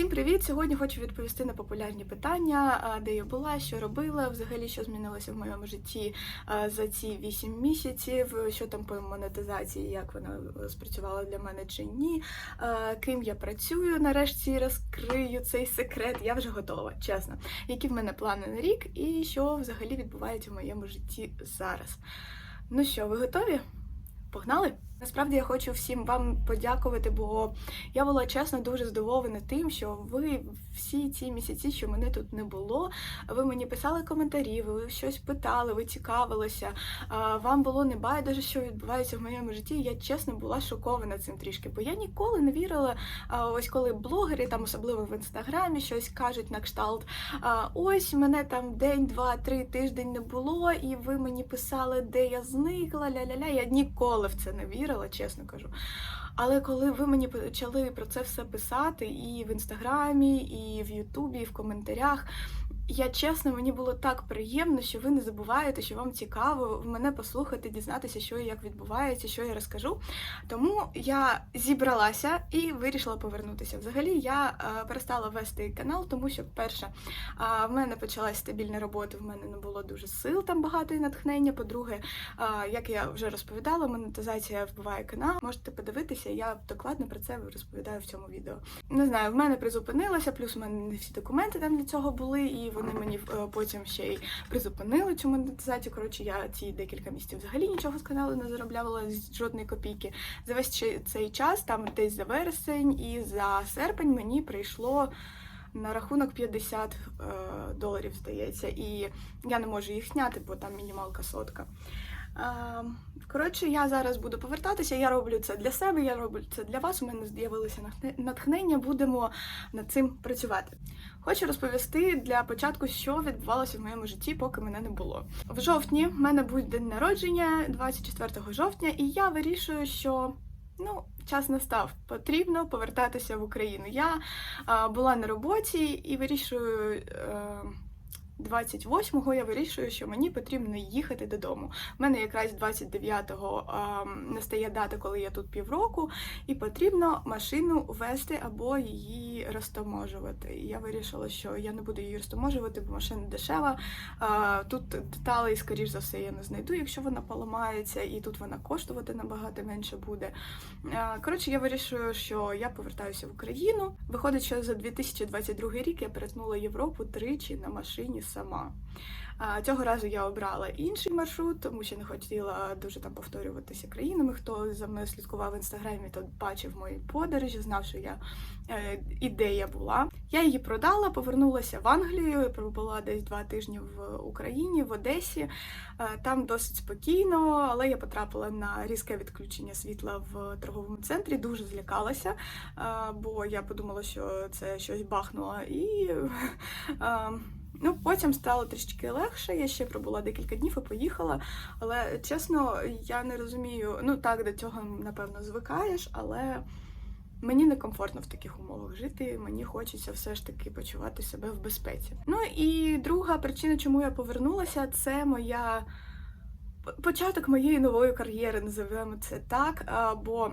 Всім привіт! Сьогодні хочу відповісти на популярні питання, де я була, що робила, взагалі що змінилося в моєму житті за ці 8 місяців, що там по монетизації, як вона спрацювала для мене чи ні, ким я працюю. Нарешті розкрию цей секрет. Я вже готова, чесно. Які в мене плани на рік і що взагалі відбувається в моєму житті зараз. Ну що, ви готові? Погнали? Насправді я хочу всім вам подякувати, бо я була чесно дуже здивована тим, що ви всі ці місяці, що мене тут не було, ви мені писали коментарі, ви щось питали, ви цікавилися. Вам було не байдуже, що відбувається в моєму житті. Я чесно була шокована цим трішки, бо я ніколи не вірила. Ось коли блогери, там особливо в інстаграмі, щось кажуть на кшталт. Ось мене там день, два, три тиждень не було, і ви мені писали, де я зникла, ля-ля-ля. Я ніколи в це не вірила, чесно кажу. Але коли ви мені почали про це все писати і в інстаграмі, і в Ютубі, і в коментарях. Я чесно, мені було так приємно, що ви не забуваєте, що вам цікаво мене послухати, дізнатися, що і як відбувається, що я розкажу. Тому я зібралася і вирішила повернутися. Взагалі, я е, перестала вести канал, тому що, перше, е, в мене почалась стабільна робота, в мене не було дуже сил, там багато і натхнення. По-друге, е, як я вже розповідала, монетизація вбиває канал. Можете подивитися, я докладно про це розповідаю в цьому відео. Не знаю, в мене призупинилося, плюс у мене не всі документи там для цього були, і вони мені е, потім ще й призупинили цю монетизацію. Коротше, я ці декілька місяців взагалі нічого з каналу не заробляла жодної копійки. За весь цей час, там десь за вересень і за серпень, мені прийшло. На рахунок 50 е, доларів, здається, і я не можу їх зняти, бо там мінімалка сотка. Е, коротше, я зараз буду повертатися. Я роблю це для себе, я роблю це для вас. У мене з'явилося натхнення, будемо над цим працювати. Хочу розповісти для початку, що відбувалося в моєму житті, поки мене не було. В жовтні в мене буде день народження, 24 жовтня, і я вирішую, що. Ну, час настав. Потрібно повертатися в Україну. Я а, була на роботі і вирішую. Е, 28-го я вирішую, що мені потрібно їхати додому. У мене якраз 29-го а, настає дата, коли я тут півроку, і потрібно машину вести або її розтаможувати. І я вирішила, що я не буду її розтаможувати, бо машина дешева. А, тут деталей, скоріш за все, я не знайду, якщо вона поламається, і тут вона коштувати набагато менше буде. А, Коротше, я вирішую, що я повертаюся в Україну. Виходить, що за 2022 рік я перетнула Європу тричі на машині сама. Цього разу я обрала інший маршрут, тому що не хотіла дуже там повторюватися країнами. Хто за мною слідкував в інстаграмі, то бачив мої подорожі, знав, що я е, ідея була. Я її продала, повернулася в Англію, пробула десь два тижні в Україні, в Одесі. Е, Там досить спокійно, але я потрапила на різке відключення світла в торговому центрі. Дуже злякалася, е, бо я подумала, що це щось бахнуло і. Ну, потім стало трішки легше. Я ще пробула декілька днів і поїхала. Але чесно, я не розумію. Ну так, до цього напевно звикаєш, але мені некомфортно в таких умовах жити. Мені хочеться все ж таки почувати себе в безпеці. Ну і друга причина, чому я повернулася, це моя початок моєї нової кар'єри, називаємо це так. Бо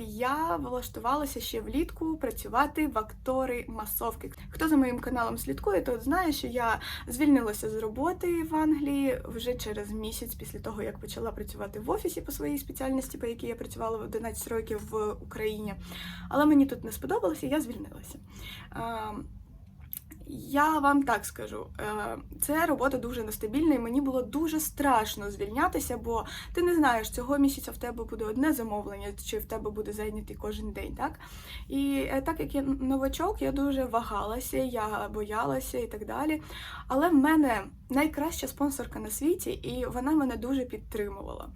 я влаштувалася ще влітку працювати в актори масовки. Хто за моїм каналом слідкує, то знає, що я звільнилася з роботи в Англії вже через місяць після того, як почала працювати в офісі по своїй спеціальності, по якій я працювала в 11 років в Україні. Але мені тут не сподобалося, я звільнилася. Я вам так скажу, е, це робота дуже нестабільна, і мені було дуже страшно звільнятися, бо ти не знаєш, цього місяця в тебе буде одне замовлення, чи в тебе буде зайнятий кожен день, так? І е, так як я новачок, я дуже вагалася, я боялася і так далі. Але в мене найкраща спонсорка на світі, і вона мене дуже підтримувала.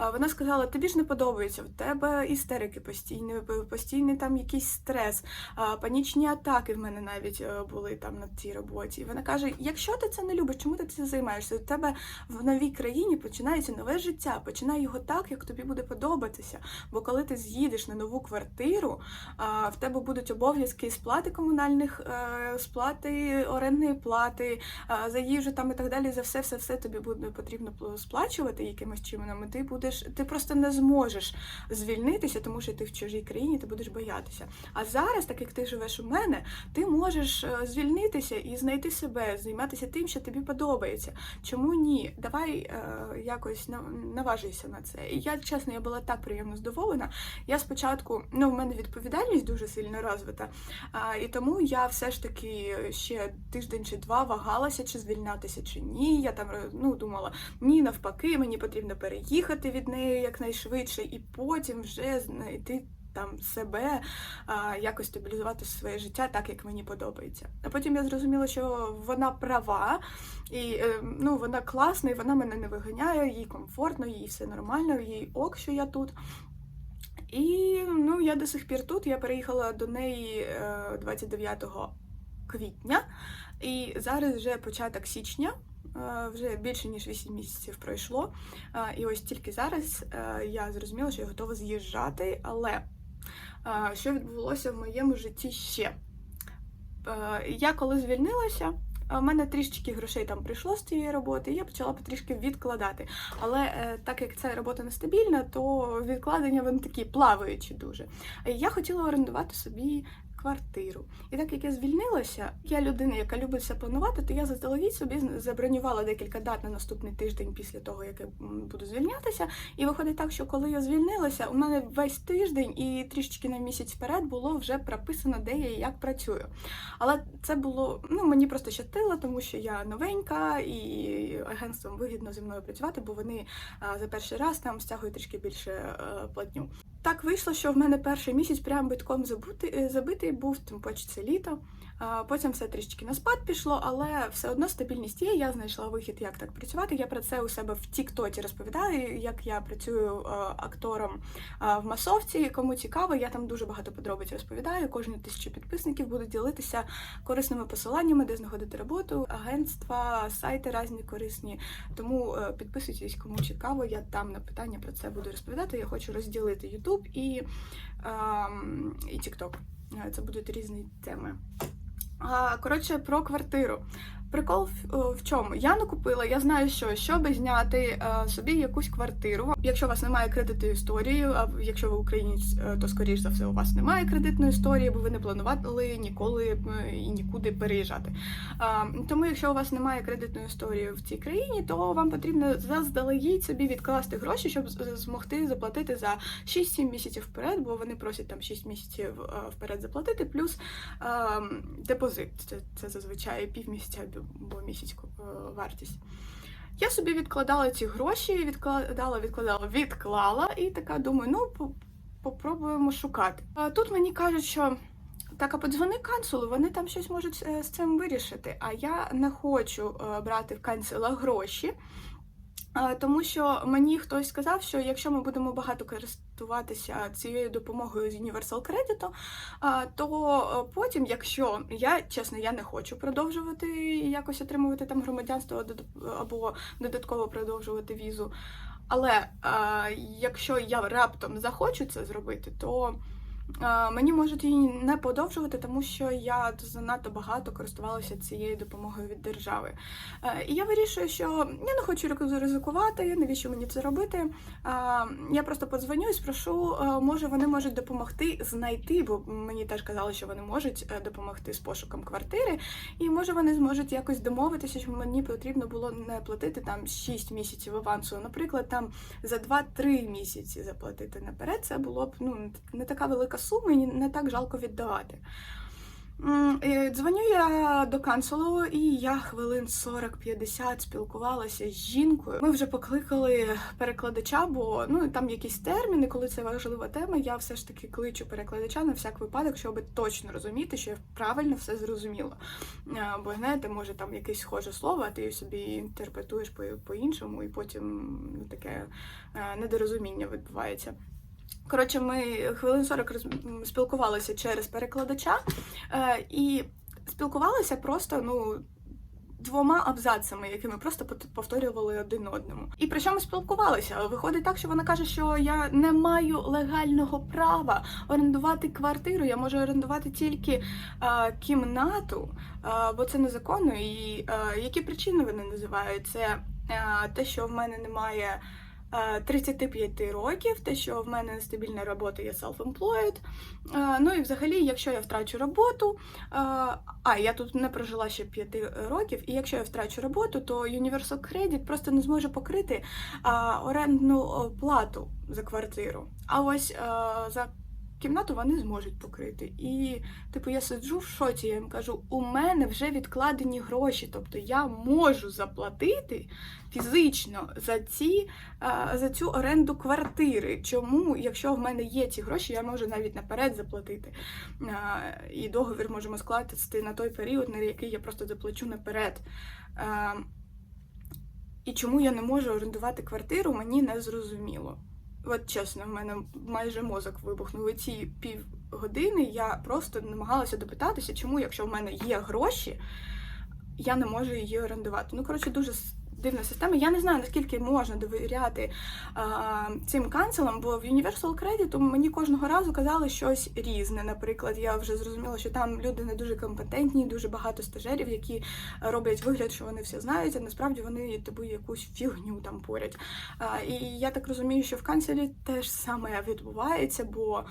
Е, Вона сказала: тобі ж не подобається, в тебе істерики постійні, постійний там якийсь стрес, панічні атаки в мене навіть були там на цій роботі. І вона каже: якщо ти це не любиш, чому ти це займаєшся? У тебе в новій країні починається нове життя. Починай його так, як тобі буде подобатися. Бо коли ти з'їдеш на нову квартиру, в тебе будуть обов'язки сплати комунальних, е, сплати орендної плати, за їжу там і так далі. За все, все, все тобі буде потрібно сплачувати якимось чином. Ти будеш, ти просто не зможеш звільнитися, тому що ти в чужій країні, ти будеш боятися. А зараз, так як ти живеш у мене, ти можеш е, звільнитися і знайти себе, займатися тим, що тобі подобається. Чому ні? Давай е, якось наважуйся на це. І я чесно, я була так приємно здивована. Я спочатку, ну, в мене відповідальність дуже сильно розвита, а, і тому я все ж таки ще тиждень чи два вагалася, чи звільнятися, чи ні. Я там е, ну, думала, ні, навпаки, мені потрібно переїхати від неї якнайшвидше, і потім вже знайти. Там себе а, якось стабілізувати своє життя так, як мені подобається. А потім я зрозуміла, що вона права, і е, ну, вона класна, і вона мене не виганяє, їй комфортно, їй все нормально, їй ок, що я тут. І ну, я до сих пір тут. Я переїхала до неї е, 29 квітня, і зараз вже початок січня. е, Вже більше ніж 8 місяців пройшло. Е, І ось тільки зараз е, я зрозуміла, що я готова з'їжджати. Але е, що відбулося в моєму житті ще? Е, Я коли звільнилася, у мене трішечки грошей там прийшло з цієї роботи, і я почала потрішки відкладати. Але е, так як ця робота нестабільна, то відкладення вони такі плаваючі дуже. Я хотіла орендувати собі квартиру. І так як я звільнилася, я людина, яка любить все планувати, то я заздалегідь собі забронювала декілька дат на наступний тиждень після того, як я буду звільнятися. І виходить так, що коли я звільнилася, у мене весь тиждень і трішечки на місяць вперед було вже прописано, де я і як працюю. Але це було ну мені просто щастило, тому що я новенька і агентствам вигідно зі мною працювати, бо вони за перший раз там стягують трішки більше е, платню. Так вийшло, що в мене перший місяць прям битком забути, е, забитий був, тим паче це літо. Потім все трішки на спад пішло, але все одно стабільність є. Я знайшла вихід, як так працювати. Я про це у себе в Тіктоті розповідаю, як я працюю е, актором е, в масовці. Кому цікаво, я там дуже багато подробиць розповідаю. Кожні тисячу підписників буду ділитися корисними посиланнями, де знаходити роботу, агентства, сайти різні корисні. Тому підписуйтесь, кому цікаво. Я там на питання про це буду розповідати. Я хочу розділити YouTube і, ем, і TikTok. Е, Це будуть різні теми. Коротше, про квартиру. Прикол в, в чому? Я накупила, я знаю, що щоб зняти е, собі якусь квартиру. Якщо у вас немає кредитної історії, а якщо ви українець, е, то скоріш за все у вас немає кредитної історії, бо ви не планували ніколи е, і нікуди переїжджати. Тому, якщо у вас немає кредитної історії в цій країні, то вам потрібно заздалегідь собі відкласти гроші, щоб змогти заплатити за 6-7 місяців вперед, бо вони просять там 6 місяців е, вперед заплатити, плюс ем, депозит. Це, це зазвичай півмісяця або місяць е, вартість. Я собі відкладала ці гроші, відкладала, відкладала, відклала, і така думаю, ну по- попробуємо шукати. Тут мені кажуть, що. Так, а подзвони канцелу, вони там щось можуть е, з цим вирішити. А я не хочу е, брати в канцела гроші, тому що мені хтось сказав, що якщо ми будемо багато користуватися цією допомогою з Universal Credit, то е, потім, якщо я чесно, я не хочу продовжувати якось отримувати там громадянство або додатково продовжувати візу. Але якщо я раптом захочу це зробити, то мені можуть її не подовжувати, тому що я занадто багато користувалася цією допомогою від держави. Е, і я вирішую, що я не хочу ризикувати, навіщо мені це робити. Я просто подзвоню і спрошу, е, може вони можуть допомогти знайти, бо мені теж казали, що вони можуть е, допомогти з пошуком квартири, і може вони зможуть якось домовитися, що мені потрібно було не платити там 6 місяців авансу. Наприклад, там за 2-3 місяці заплатити наперед. Це було б ну не така велика сума і не так жалко віддавати. Дзвоню я до канцелу, і я хвилин 40-50 спілкувалася з жінкою. Ми вже покликали перекладача, бо ну там якісь терміни, коли це важлива тема. Я все ж таки кличу перекладача на всяк випадок, щоб точно розуміти, що я правильно все зрозуміла. Е, Бо знаєте, може там якесь схоже слово, а ти собі інтерпретуєш по- по-іншому, і потім ну, таке е, недорозуміння відбувається. Коротше, ми хвилин 40 роз... спілкувалися через перекладача, е, і спілкувалися просто ну. Двома абзацами, які ми просто повторювали один одному. І при чому спілкувалися? Виходить так, що вона каже, що я не маю легального права орендувати квартиру. Я можу орендувати тільки а, кімнату, а, бо це незаконно. І а, які причини вони називають? Це а, те, що в мене немає. А, 35 років, те, що в мене нестабільна робота, я self-employed. Ну і взагалі, якщо я втрачу роботу, а, а я тут не прожила ще 5 років, і якщо я втрачу роботу, то Universal Credit просто не зможе покрити орендну плату за квартиру. А ось за кімнату вони зможуть покрити. І, типу, я сиджу в шоці, я їм кажу, у мене вже відкладені гроші, тобто я можу заплатити фізично за ці за цю оренду квартири. Чому, якщо в мене є ці гроші, я можу навіть наперед заплатити. І договір можемо скласти на той період, на який я просто заплачу наперед. І чому я не можу орендувати квартиру, мені не зрозуміло. От чесно, в мене майже мозок вибухнув. І ці півгодини я просто намагалася допитатися, чому, якщо в мене є гроші, я не можу її орендувати. Ну, коротше, дуже дивна система. Я не знаю, наскільки можна довіряти а, цим канцелам, бо в Universal Credit мені кожного разу казали щось різне. Наприклад, я вже зрозуміла, що там люди не дуже компетентні, дуже багато стажерів, які роблять вигляд, що вони все знають, а насправді вони тобі якусь фігню там порять. І я так розумію, що в канцелі теж саме відбувається, бо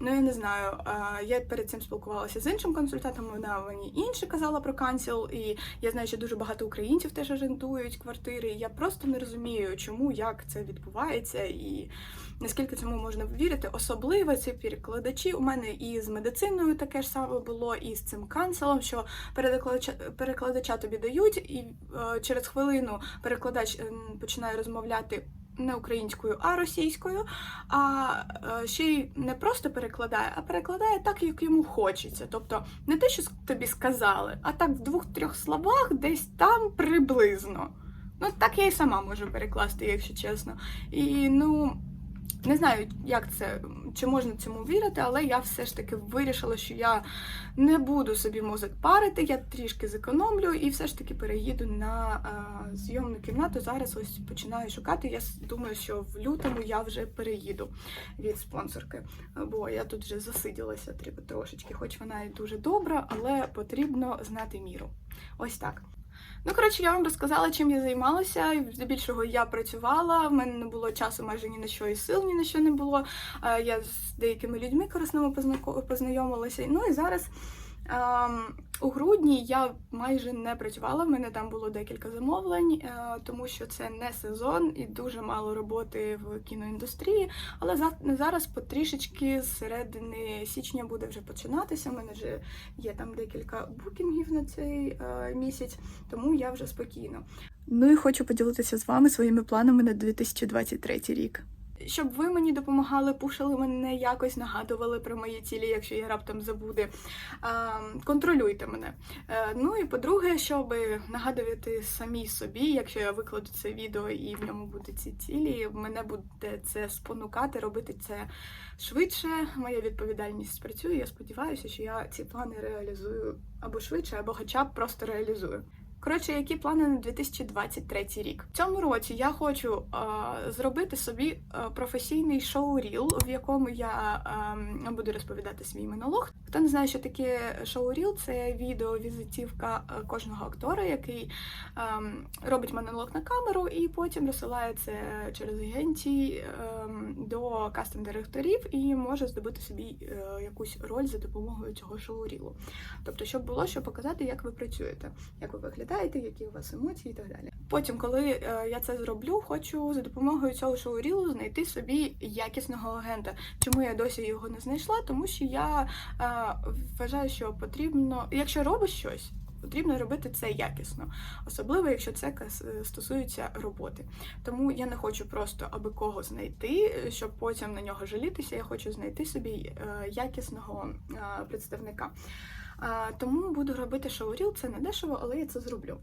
ну я не знаю. Я перед цим спілкувалася з іншим консультантом, вона мені інше казала про канцел, і я знаю, що дуже багато українців теж орендують квартири. І я просто не розумію, чому як це відбувається і наскільки цьому можна вірити. Особливо ці перекладачі. У мене і з медициною таке ж саме було, і з цим канцелом, що перекладача, перекладача тобі дають, і е, через хвилину перекладач ем, починає розмовляти. Не українською, а російською, а е, ще й не просто перекладає, а перекладає так, як йому хочеться. Тобто не те, що тобі сказали, а так в двох-трьох словах, десь там приблизно. Ну, так я і сама можу перекласти, якщо чесно. І ну. Не знаю, як це, чи можна цьому вірити, але я все ж таки вирішила, що я не буду собі мозок парити, я трішки зекономлю і все ж таки переїду на а, зйомну кімнату. Зараз ось починаю шукати. Я думаю, що в лютому я вже переїду від спонсорки, бо я тут вже засиділася трошечки, хоч вона і дуже добра, але потрібно знати міру. Ось так. Ну, коротше, я вам розказала, чим я займалася. Здебільшого я працювала, в мене не було часу майже ні на що, і сил ні на що не було. Е, Я з деякими людьми корисними познайомилася. Ну і зараз. У грудні я майже не працювала, в мене там було декілька замовлень, е, тому що це не сезон і дуже мало роботи в кіноіндустрії. Але зараз потрішечки з середини січня буде вже починатися. У мене вже є там декілька букінгів на цей е, місяць, тому я вже спокійно. Ну і хочу поділитися з вами своїми планами на 2023 рік. Щоб ви мені допомагали, пушили мене якось, нагадували про мої цілі, якщо я раптом забуде. Контролюйте мене. Е, ну і по-друге, щоб нагадувати самій собі, якщо я викладу це відео і в ньому будуть ці цілі, мене буде це спонукати робити це швидше. Моя відповідальність спрацює. Я сподіваюся, що я ці плани реалізую або швидше, або хоча б просто реалізую. Коротше, які плани на 2023 рік? В цьому році я хочу е, зробити собі професійний шоу-ріл, в якому я е, буду розповідати свій монолог. Хто не знає, що таке шоу-ріл, це відео-візитівка кожного актора, який е, робить монолог на камеру і потім розсилає це через агенцій е, до кастинг-директорів і може здобути собі е, якусь роль за допомогою цього шоу-рілу. Тобто, щоб було що показати, як ви працюєте, як ви виглядаєте, які у вас емоції і так далі. Потім, коли е, я це зроблю, хочу за допомогою цього шоу-рілу знайти собі якісного агента. Чому я досі його не знайшла? Тому що я е, вважаю, що потрібно, якщо робиш щось. Потрібно робити це якісно, особливо якщо це стосується роботи. Тому я не хочу просто аби кого знайти, щоб потім на нього жалітися. Я хочу знайти собі е, якісного представника. Тому буду робити шоуріл, це не дешево, але я це зроблю.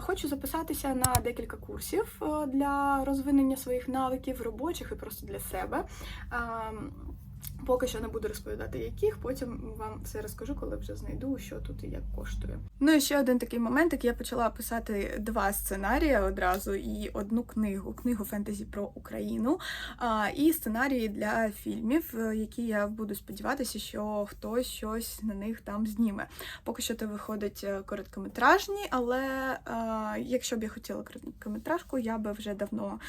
Хочу записатися на декілька курсів е, для розвинення своїх навиків робочих і просто для себе. Поки що не буду розповідати, яких, потім вам все розкажу, коли вже знайду, що тут і як коштує. Ну і ще один такий момент, як я почала писати два сценарії одразу і одну книгу книгу фентезі про Україну, і сценарії для фільмів, е, які я буду сподіватися, що хтось щось на них там зніме. Поки що то виходить е, короткометражні, але е, якщо б я хотіла короткометражку, я би вже давно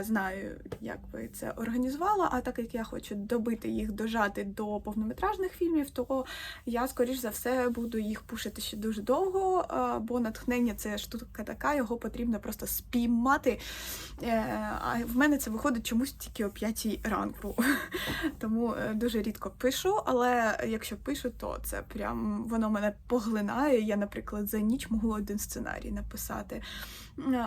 знаю, як би це організувала. А так як я хочу добити їх дожати до повнометражних фільмів, то я, скоріш за все, буду їх пушити ще дуже довго, бо натхнення це штука така, його потрібно просто спіймати. Е, А в мене це виходить чомусь тільки о 5 ранку. Тому е, дуже рідко пишу, але якщо пишу, то це прям воно мене поглинає. Я, наприклад, за ніч можу один сценарій написати.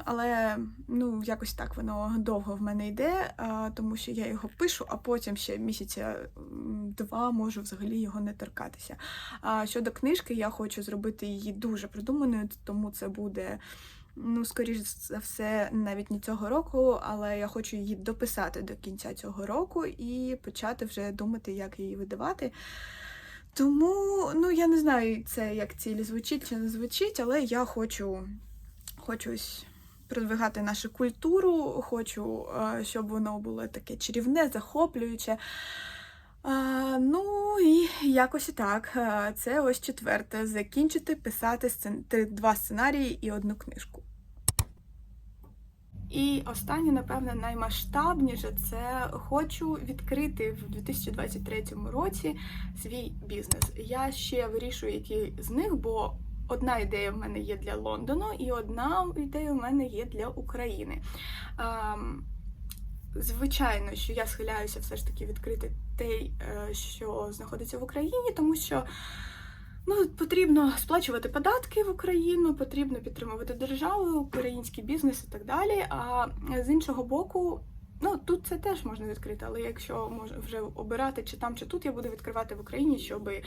Але ну, якось так воно довго в мене йде, тому що я його пишу, а потім ще місяця м, два можу взагалі його не торкатися. А щодо книжки, я хочу зробити її дуже продуманою, тому це буде. Ну, скоріш за все, навіть не цього року, але я хочу її дописати до кінця цього року і почати вже думати, як її видавати. Тому, ну я не знаю, це як ціль звучить чи не звучить, але я хочу, хочу ось продвигати нашу культуру, хочу, е, щоб воно було таке чарівне, захоплююче. А, ну і якось і так. Е, Це ось четверте. Закінчити писати два сценарії і одну книжку. І останнє, напевне, наймасштабніше це хочу відкрити в 2023 році свій бізнес. Я ще вирішую, який з них, бо одна ідея в мене є для Лондону, і одна ідея в мене є для України. Ем, Звичайно, що я схиляюся все ж таки відкрити те, е, що знаходиться в Україні, тому що ну, потрібно сплачувати податки в Україну, потрібно підтримувати державу, український бізнес і так далі. А з іншого боку, ну тут це теж можна відкрити, але якщо може вже обирати чи там, чи тут, я буду відкривати в Україні, щоб е,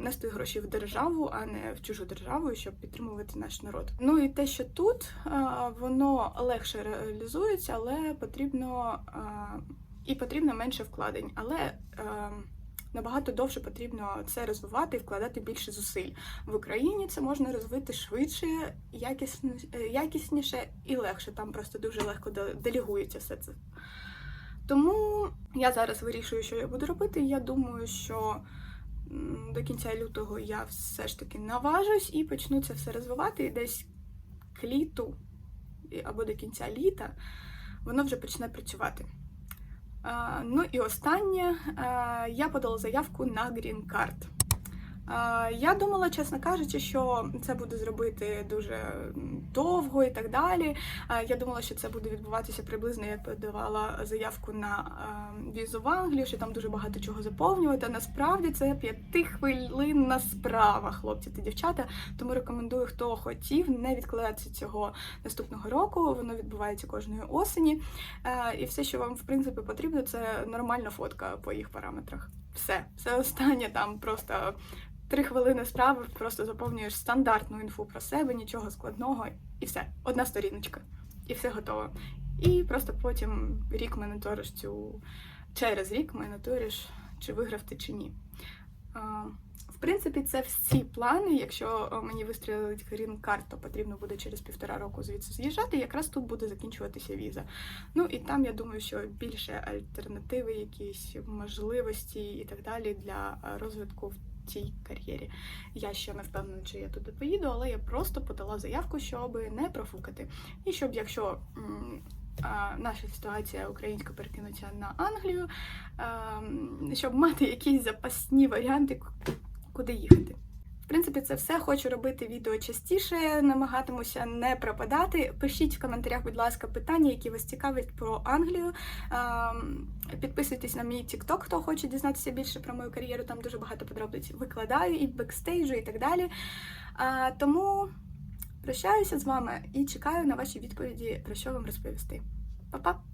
нести гроші в державу, а не в чужу державу, щоб підтримувати наш народ. Ну і те, що тут е, воно легше реалізується, але потрібно е, і потрібно менше вкладень. Але е, Набагато довше потрібно це розвивати і вкладати більше зусиль. В Україні це можна розвити швидше, якісніше, і легше. Там просто дуже легко де- делегується все це. Тому я зараз вирішую, що я буду робити. Я думаю, що до кінця лютого я все ж таки наважусь і почну це все розвивати. І десь к літу або до кінця літа воно вже почне працювати. Ну і останнє, я подала заявку на. А, Я думала, чесно кажучи, що це буде зробити дуже довго і так далі. Я думала, що це буде відбуватися приблизно, як подавала заявку на візу в Англію, що там дуже багато чого заповнювати. Насправді це п'ятихвилинна справа, хлопці та дівчата. Тому рекомендую, хто хотів, не відкладатися цього наступного року. Воно відбувається кожної осені. І все, що вам в принципі потрібно, це нормальна фотка по їх параметрах. Все, все останнє там просто три хвилини справи, просто заповнюєш стандартну інфу про себе, нічого складного, і все, одна сторіночка, і все готово. І просто потім рік моніториш цю через рік моніториш, чи виграв ти чи ні. В принципі, це всі плани. Якщо е, мені вистрілить Green Card, то потрібно буде через півтора року звідси з'їжджати. Якраз тут буде закінчуватися віза. Ну і там я думаю, що більше альтернативи, якісь можливості і так далі для е, розвитку цій кар'єрі. Я ще не впевнена, чи я туди поїду, але я просто подала заявку, щоб не профукати. І щоб якщо. Наша ситуація українська перекинуться на Англію, ем, щоб мати якісь запасні варіанти, куди їхати. В принципі, це все. Хочу робити відео частіше, намагатимуся не пропадати. Пишіть в коментарях, будь ласка, питання, які вас цікавлять про Англію. Ем, Підписуйтесь на мій TikTok, хто хоче дізнатися більше про мою кар'єру. Там дуже багато подробиць викладаю і бекстейджу, і так далі. Тому прощаюся з вами і чекаю на ваші відповіді, про що вам розповісти. Па-па!